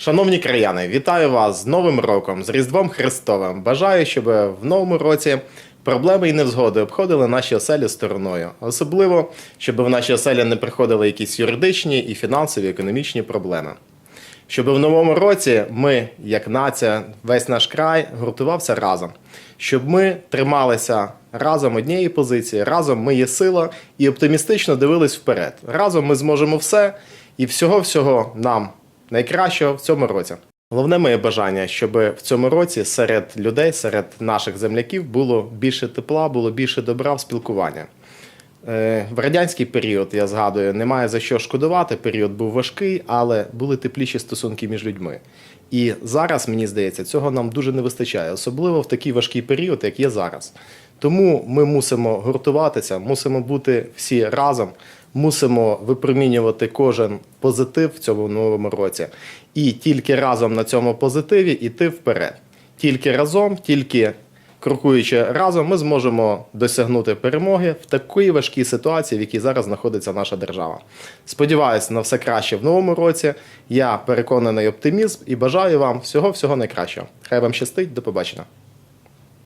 Шановні краяни, вітаю вас з Новим роком, з Різдвом Христовим. Бажаю, щоб в новому році проблеми і невзгоди обходили наші оселі стороною. Особливо, щоб в наші оселі не приходили якісь юридичні і фінансові, економічні проблеми. Щоб в новому році ми, як нація, весь наш край гуртувався разом. Щоб ми трималися разом однієї позиції, разом ми є сила і оптимістично дивились вперед. Разом ми зможемо все і всього-всього нам найкращого в цьому році. Головне моє бажання, щоб в цьому році серед людей, серед наших земляків було більше тепла, було більше добра в спілкуванні. Е, В радянський період, я згадую, немає за що шкодувати. Період був важкий, але були тепліші стосунки між людьми. І зараз, мені здається, цього нам дуже не вистачає, особливо в такий важкий період, як є зараз. Тому ми мусимо гуртуватися, мусимо бути всі разом, мусимо випромінювати кожен позитив в цьому новому році. І тільки разом на цьому позитиві йти вперед. Тільки разом, тільки крокуючи разом, ми зможемо досягнути перемоги в такій важкій ситуації, в якій зараз знаходиться наша держава. Сподіваюся на все краще в новому році. Я переконаний оптимізм і бажаю вам всього всього найкращого. Хай вам щастить, до побачення.